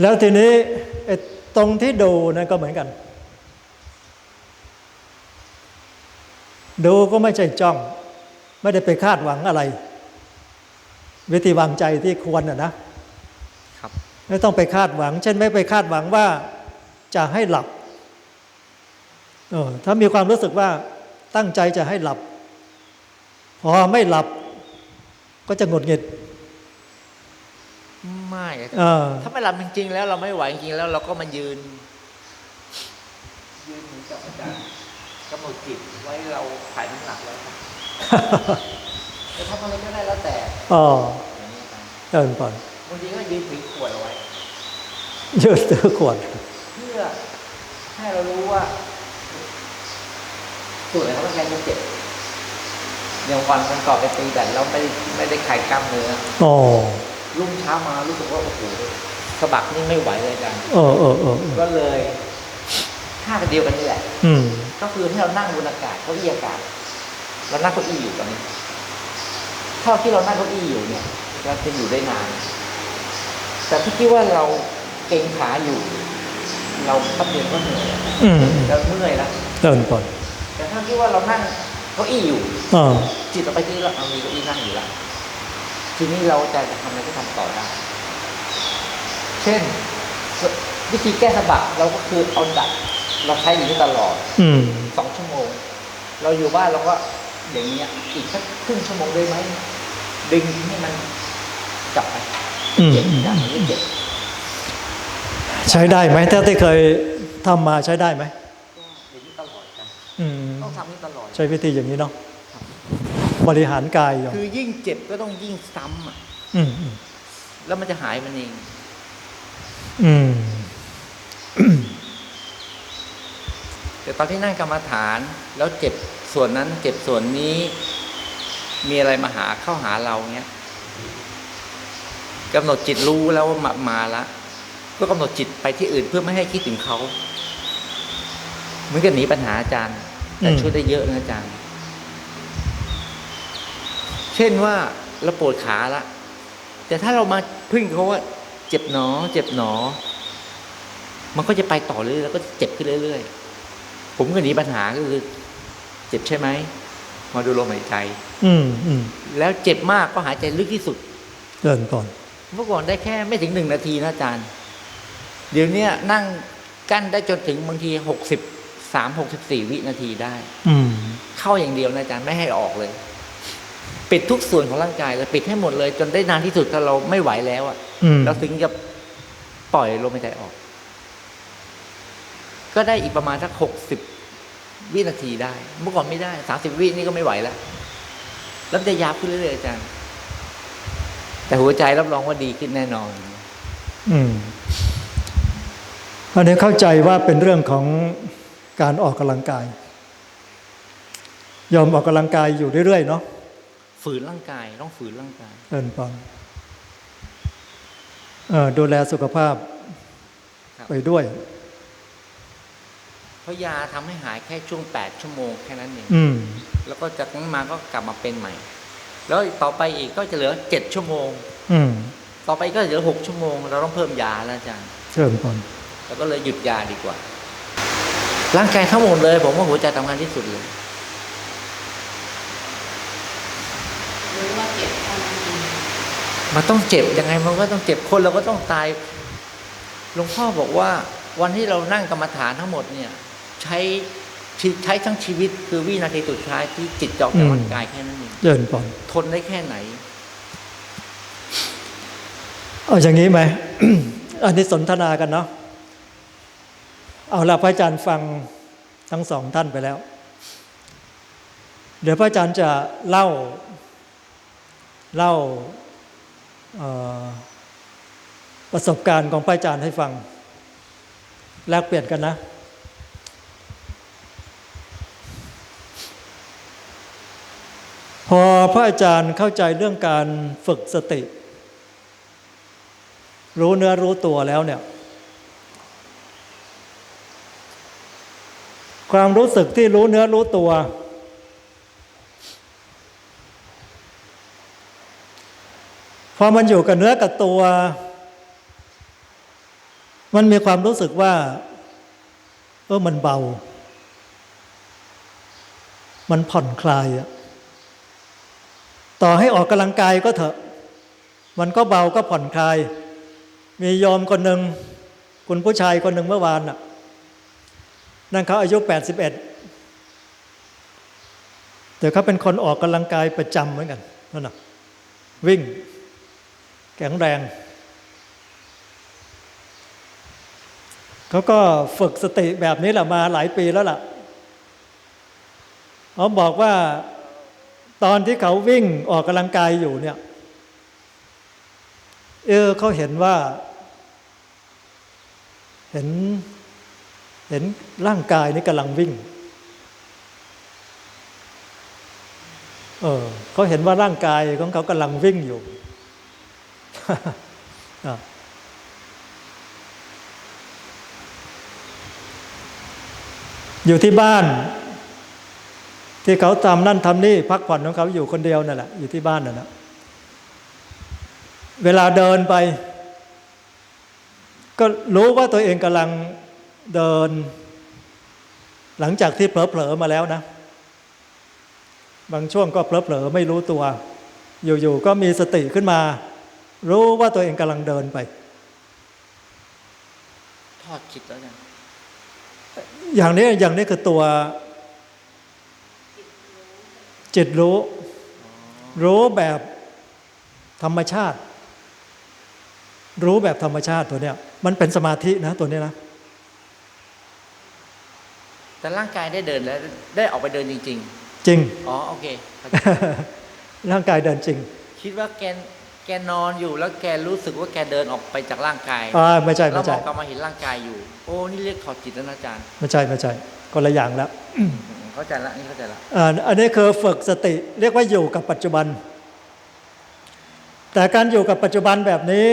แล้วทีนี้ไอ้ตรงที่ดูนั่นก็เหมือนกัน ดูก็ไม่ใช่จ้อง ไม่ได้ไปคาดหวังอะไร วิธีวางใจที่ควรอะนะครับไม่ต้องไปคาดหวัง เช่นไม่ไปคาดหวังว่าจะให้หลับเออถ้ามีความรู้สึกว่าตั้งใจจะให้หลับ พอไม่หลับก็จะหงุดหงิด ไม่อะเออถ้าไม่หลับจริงๆแล้วเราไม่ไหวจริงๆแล้วเราก็มายืน ยืนเหมือนกับอาจารย์กำหนดจิตไว้เราถ่ายน้ำหนักแล้วครับจะทำอะไรก็ได้แล้วแต่อ๋ออย่างนี้ครับเดินก่อนบางทีก็ยืนถือขวดเอาไว้ยืดตัวขวด เพื่อให้เรารู้ว่าส่วนไหนของร่างกายมันเจ็บอย่างวันมันก่อนไปตีแบตแล้วไม่ได้ไม่ได้คลายกล้ามเนื้ออ๋อ รุ่งเช้ามารู้สึกว่าโอ้โหสะบักนี่ไม่ไหวเลยอาจารย์เออเออเออเออก็เลยท่ากันเดียวกันนี่แหละ อืมก็คือให้เรานั่งบนอากาศเก้าอี้อากาศเรานั่งเก้าอี้อยู่ตอนนี้เท่าที่เรานั่งเก้าอี้อยู่เนี่ยเราจะอยู่ได้นาน แต่ถ้าคิดว่าเราเกร็งขาอยู่ เราแป๊บเดียวก็เหนื่อยอะอืมเราเมื่อยแล้วเดินก่อนแต่ถ้าคิดว่าเรานั่งเก้าอี้อยู่อ่าจิตเราไปที่เราเอามีเก้าอี้นั่งอยู่แล้ว ทีนี้เราจะทำอะไรก็ทำต่อได้ เช่น วิธีแก้สะบักเราก็คือเอาดัดเราใช้อย่างนี้ตลอด อืมสองชั่วโมง เราอยู่บ้านเราก็อย่างเงี้ยอีกสักครึ่งชั่วโมงได้ไหมดึงให้มันกลับไปอืมเจ็บอย่างนี้เจ็บใช้ได้ไหมถ้าที่เคยทำมาใช้ได้ไหมก็อย่างนี้ตลอดกันอืมต้องทำนี้ตลอด ใช้วิธีอย่างนี้เนาะ บริหารกายอยู่คือยิ่งเจ็บก็ต้องยิ่งซ้ำอะอืมอืมแล้วมันจะหายมันเอง อืมแต่ตอนที่นั่งกรรมฐาน แล้วเจ็บส่วนนั้นเจ็บส่วนนี้ มีอะไรมาหาเข้าหาเราเนี้ยกำหนดจิตรู้แล้วว่ามามาละก็กำหนดจิตไปที่อื่นเพื่อไม่ให้คิดถึงเขาเหมือนกับหนีปัญหาอาจารย์ แต่อืมช่วยได้เยอะนะอาจารย์ เช่นว่าเราปวดขาละ แต่ถ้าเรามาพึ่งเขาว่า เจ็บหนอ เจ็บหนอ มันก็จะไปต่อเรื่อยๆแล้วก็เจ็บขึ้นเรื่อยๆ ผมก็หนีปัญหาก็คือ เจ็บใช่ไหมมาดูลมหายใจ อืมอืมแล้วเจ็บมากก็หายใจลึกที่สุดเดินก่อนเมื่อก่อนได้แค่ไม่ถึงหนึ่งนาทีนะอาจารย์ เดี๋ยวเนี้ยนั่งกั้นได้จนถึงบางทีหกสิบสามหกสิบสี่วินาทีได้ อืมเข้าอย่างเดียวนะอาจารย์ไม่ให้ออกเลย ปิดทุกส่วนของร่างกายเลยปิดให้หมดเลย จนได้นานที่สุดถ้าเราไม่ไหวแล้วอะอืมเราถึงจะปล่อยลมหายใจออก ก็ได้อีกประมาณสักหกสิบวินาทีได้ เมื่อก่อนไม่ได้สามสิบวินี่ก็ไม่ไหวแล้วแล้วมันจะยาวขึ้นเรื่อยๆอาจารย์ แต่หัวใจรับรองว่าดีขึ้นแน่นอน อืมอันนี้เข้าใจว่าเป็นเรื่องของการออกกำลังกาย ยอมออกกำลังกายอยู่เรื่อยๆเนาะ ฝืนร่างกาย ต้องฝืนร่างกายเดินปังเอ่อดูแลสุขภาพครับไปด้วย เพราะยาทำให้หายแค่ช่วงแปดชั่วโมงแค่นั้นเองอืมแล้วก็จากนั้นมาก็กลับมาเป็นใหม่ แล้วต่อไปอีกก็จะเหลือเจ็ดชั่วโมง อืมต่อไปก็เหลือหกชั่วโมง เราต้องเพิ่มยาแล้วอาจารย์เชิญก่อนแล้วก็เลยหยุดยาดีกว่า ร่างกายทั้งหมดเลย ผมว่าหัวใจทำงานที่สุดเลย รู้ว่าเจ็บเท่านั้นเอง มันต้องเจ็บยังไงมันก็ต้องเจ็บคนเราก็ต้องตายหลวงพ่อบอกว่าวันที่เรานั่งกรรมฐานทั้งหมดเนี่ย ใช้ชีใช้ทั้งชีวิตคือวินาทีสุดท้ายที่จิตจอกจากร่างกายแค่นั้นเองเดินก่อนทนได้แค่ไหนเอาอย่างนี้ไหมอันนี้สนทนากันเนาะเอาละพระอาจารย์ฟังทั้งสองท่านไปแล้ว เดี๋ยวพระอาจารย์จะเล่าเล่าเอ่อ ประสบการณ์ของพระอาจารย์ให้ฟัง แลกเปลี่ยนกันนะ พอพระอาจารย์เข้าใจเรื่องการฝึกสติ รู้เนื้อรู้ตัวแล้วเนี่ย ความรู้สึกที่รู้เนื้อรู้ตัว พอมันอยู่กับเนื้อกับตัว มันมีความรู้สึกว่า เออมันเบา มันผ่อนคลายอะต่อให้ออกกำลังกายก็เถอะ มันก็เบาก็ผ่อนคลาย มีโยมคนหนึ่งคุณผู้ชายคนหนึ่งเมื่อวานน่ะ นั่นเขาอายุ 81 แต่เขาเป็นคนออกกำลังกายประจำเหมือนกันนั่นน่ะวิ่ง แข็งแรง เขาก็ฝึกสติแบบนี้แหละมาหลายปีแล้วล่ะเขาบอกว่าตอนที่เขาวิ่งออกกำลังกายอยู่เนี่ย เออเขาเห็นว่า เห็นเห็นร่างกายนี่กำลังวิ่ง เออเขาเห็นว่าร่างกายของเขากำลังวิ่งอยู่ อยู่ที่บ้าน ที่เขาทำนั่นทำนี่พักผ่อนของเขาอยู่คนเดียวนั่นแหละอยู่ที่บ้านนั่นแหละเวลาเดินไป ก็รู้ว่าตัวเองกำลังเดิน หลังจากที่เผลอๆมาแล้วนะ บางช่วงก็เผลอๆไม่รู้ตัว อยู่ๆก็มีสติขึ้นมา รู้ว่าตัวเองกำลังเดินไป ทอดจิตแล้วเนี่ยอย่างนี้อย่างนี้คือตัวจิตรู้ รู้แบบธรรมชาติ รู้แบบธรรมชาติตัวเนี้ย มันเป็นสมาธินะตัวเนี้ยนะแต่ร่างกายได้เดินแล้วได้ออกไปเดินจริงจริงๆอ๋อโอเคเข้าใจร่างกายเดินจริง คิดว่าแก แกนอนอยู่แล้วแกรู้สึกว่าแกเดินออกไปจากร่างกายอ่าไม่ใช่แล้วไม่มใช่องกลับมาเห็นร่างกายอยู่ โอ้นี่เรียกถอดจิตแล้วนะอาจารย์ไม่ใช่ไม่ใช่คนละอย่างแล้วอืมเข้าใจละนี่เข้าใจละอ่าอันนี้คือฝึกสติเรียกว่าอยู่กับปัจจุบัน แต่การอยู่กับปัจจุบันแบบนี้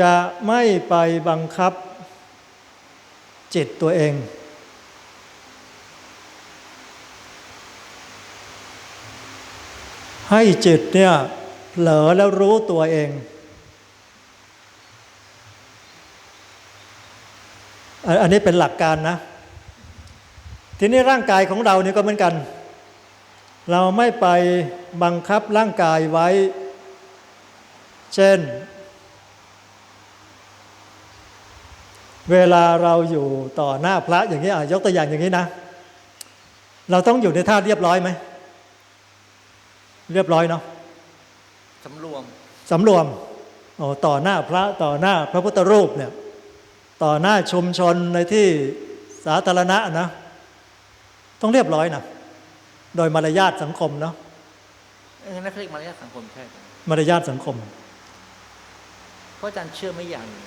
จะไม่ไปบังคับจิตตัวเอง ให้จิตเนี่ยเผลอแล้วรู้ตัวเอง อันนี้เป็นหลักการนะ ทีนี้ร่างกายของเรานี่ก็เหมือนกัน เราไม่ไปบังคับร่างกายไว้ เช่น เวลาเราอยู่ต่อหน้าพระอย่างนี้อะยกตัวอย่างอย่างนี้นะ เราต้องอยู่ในท่าเรียบร้อยไหม เรียบร้อยเนาะสำรวมสำรวมโอ้ต่อหน้าพระต่อหน้าพระพุทธรูปเนี่ย ต่อหน้าชุมชนในที่สาธารณะนะ ต้องเรียบร้อยนะโดยมารยาทสังคมเนาะเออนั่นเขาเรียกมารยาทสังคมใช่ไหมมารยาทสังคม เพราะอาจารย์เชื่อไหม่อย่างหนึ่ง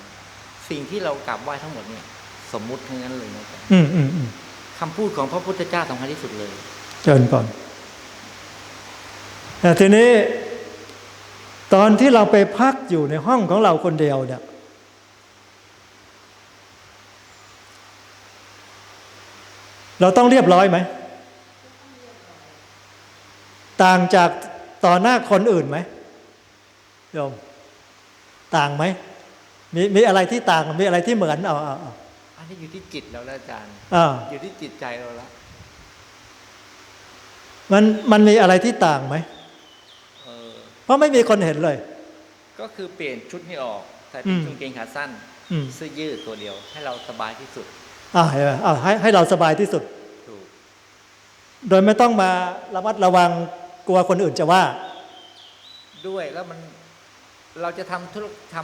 สิ่งที่เรากราบไหว้ทั้งหมดเนี่ย สมมุติทั้งนั้นเลยนะอาจารย์อืมอืมอืมคำพูดของพระพุทธเจ้าสำคัญที่สุดเลย เชิญก่อนแต่ ทีนี้ตอนที่เราไปพักอยู่ในห้องของเราคนเดียวเนี่ยเราต้องเรียบร้อยไหม ต่างจากต่อหน้าคนอื่นไหมโยม ต่างไหม มีมีอะไรที่ต่าง มีอะไรที่เหมือนเอาเอาเอาอันนี้อยู่ที่จิตเราแล้วอาจารย์อ่าอยู่ที่จิตใจเราละมันมันมีอะไรที่ต่างไหมเออ เพราะไม่มีคนเห็นเลย ก็คือเปลี่ยนชุดนี้ออกใส่อืเป็นมกางเกงขาสั้นอืมเสื้อยืดตัวเดียว ให้เราสบายที่สุดอ่าเห็นไหมอ่าให้ให้เราสบายที่สุดถูกโดยไม่ต้องมาระมัดระวังกลัวคนอื่นจะว่า ด้วยแล้วมันเราจะทำธุรท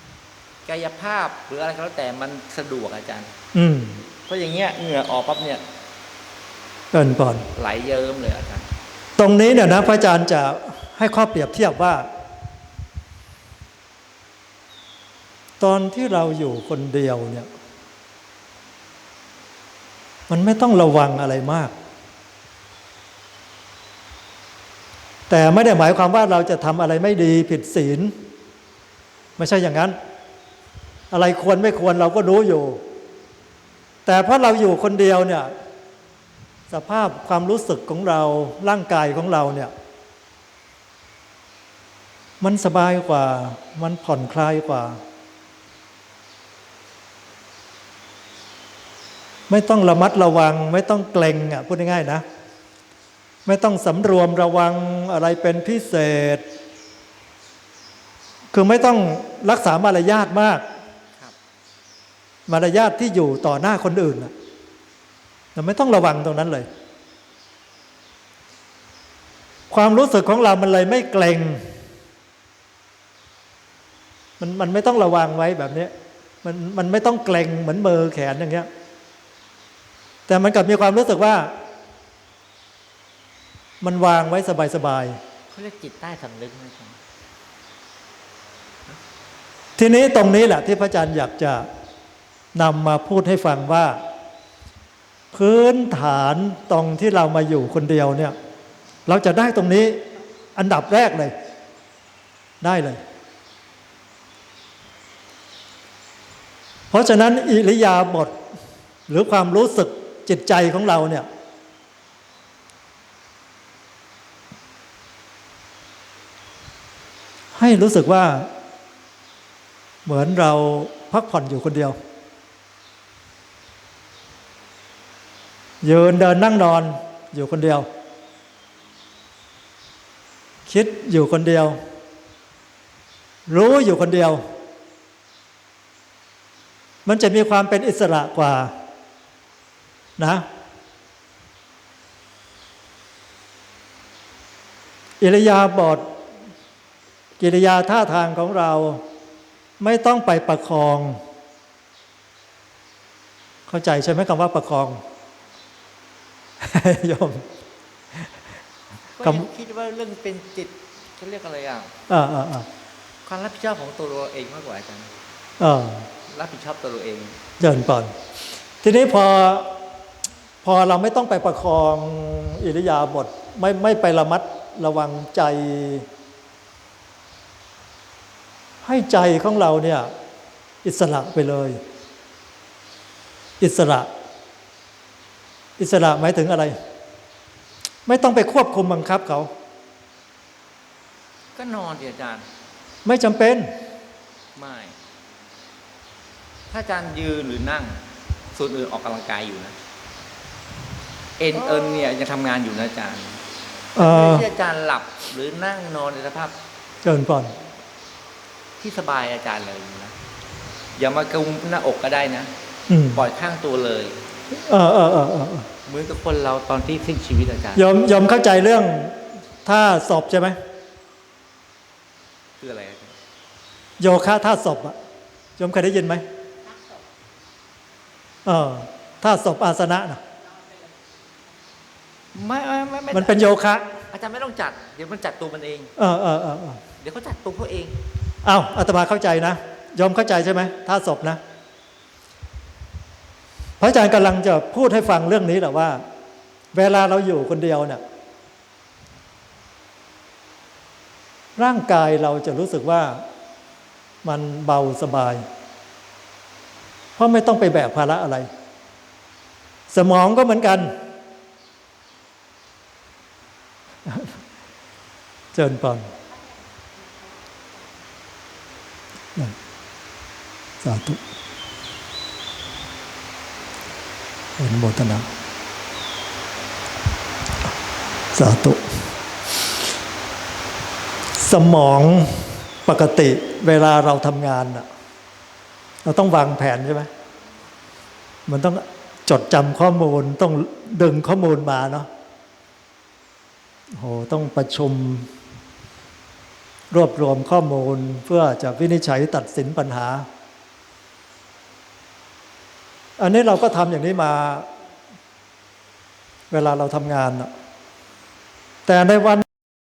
ำกายภาพหรืออะไรก็แล้วแต่มันสะดวกอาจารย์ อืมเพราะอย่างเงี้ยเหงื่อออกปั๊บเนี่ยเกินก่อนไหลเยิ้มเลยอาจารย์ ตรงนี้เนี่ยนะพระอาจารย์จะ ให้ข้อเปรียบเทียบว่า ตอนที่เราอยู่คนเดียวเนี่ย มันไม่ต้องระวังอะไรมาก แต่ไม่ได้หมายความว่าเราจะทำอะไรไม่ดีผิดศีล ไม่ใช่อย่างนั้น อะไรควรไม่ควรเราก็รู้อยู่ แต่เพราะเราอยู่คนเดียวเนี่ยสภาพความรู้สึกของเราร่างกายของเราเนี่ย มันสบายกว่า มันผ่อนคลายกว่า ไม่ต้องระมัดระวัง ไม่ต้องเกรงอะพูดง่ายๆนะ ไม่ต้องสำรวมระวังอะไรเป็นพิเศษ คือไม่ต้องรักษามารยาทมากครับมารยาทที่อยู่ต่อหน้าคนอื่นน่ะเราไม่ต้องระวังตรงนั้นเลย ความรู้สึกของเรามันเลยไม่เกรง มันมันไม่ต้องระวังไว้แบบนี้มันมันไม่ต้องเกรงเหมือนมือแขนอย่างเงี้ย แต่มันกลับมีความรู้สึกว่า มันวางไว้สบายเขาเรียกจิตใต้สำนึกนะอาจารย์ๆทีนี้ตรงนี้แหละที่พระอาจารย์อยากจะนำมาพูดให้ฟังว่า พื้นฐานตรงที่เรามาอยู่คนเดียวเนี่ย เราจะได้ตรงนี้อันดับแรกเลย ได้เลย เพราะฉะนั้นอิริยาบถหรือความรู้สึกจิตใจของเราเนี่ย ให้รู้สึกว่า เหมือนเราพักผ่อนอยู่คนเดียว ยืนเดินนั่งนอนอยู่คนเดียว คิดอยู่คนเดียว รู้อยู่คนเดียว มันจะมีความเป็นอิสระกว่านะอิริยาบถกิริยาท่าทางของเราไม่ต้องไปประคอง เข้าใจใช่ไหมคำว่าประคองโยมก็คำยังคิดว่าเรื่องเป็นจิตเขาเรียกอะไรอะอ่าอ่าอ่าความรับผิดชอบของตัวเราเองมากกว่าอาจารย์อ่า รับผิดชอบตัวเราเองเดินก่อน ทีนี้พอพอเราไม่ต้องไปประคองอิริยาบถไม่ไม่ไประมัดระวังใจ ให้ใจของเราเนี่ย อิสระไปเลย อิสระ อิสระหมายถึงอะไร ไม่ต้องไปควบคุมบังคับเขา ก็นอนสิอาจารย์ ไม่จำเป็น ไม่ ถ้าอาจารย์ยืนหรือนั่ง ส่วนอื่นออกกำลังกายอยู่นะเอ็นเอินเนี่ยยังทำงานอยู่นะอาจารย์เออไม่ใช่อาจารย์หลับหรือนั่งนอนในสภาพเดินก่อน ที่สบายอาจารย์เลยนะอย่ามากุมหน้าอกก็ได้นะอืมปล่อยข้างตัวเลยเออเออเออเออเออเหมือนกับคนเราตอนที่สิ้นชีวิตอาจารย์ยอมยอมเข้าใจเรื่องท่าศพใช่ไหมคืออะไรอาจารย์โยคะท่าศพอะยอมเคยได้ยินไหม เออท่าศพอาสนะนะไม่ไม่ไม่ไม่มันเป็นโยคะ อาจารย์ไม่ต้องจัด เดี๋ยวมันจัดตัวมันเอง เออเออเออเออเดี๋ยวเขาจัดตัวเขาเองเอาอาตมาเข้าใจนะยอมเข้าใจใช่ไหมท่าศพนะ พระอาจารย์กำลังจะพูดให้ฟังเรื่องนี้แหละว่า เวลาเราอยู่คนเดียวเนี่ยร่างกายเราจะรู้สึกว่ามันเบาสบายเพ ราะไม่ต้องไปแบกภาระอะไร สมองก็เหมือนกัน เจิญปอนสาธุอนุโมทนา สาธุ สมองปกติเวลาเราทำงานน่ะ เราต้องวางแผนใช่ไหมมันต้องจดจำข้อมูลต้องดึงข้อมูลมาเนาะโหต้องประชุม รวบรวมข้อมูลเพื่อจะวินิจฉัยตัดสินปัญหา อันนี้เราก็ทำอย่างนี้มา เวลาเราทำงานน่ะแต่ในวัน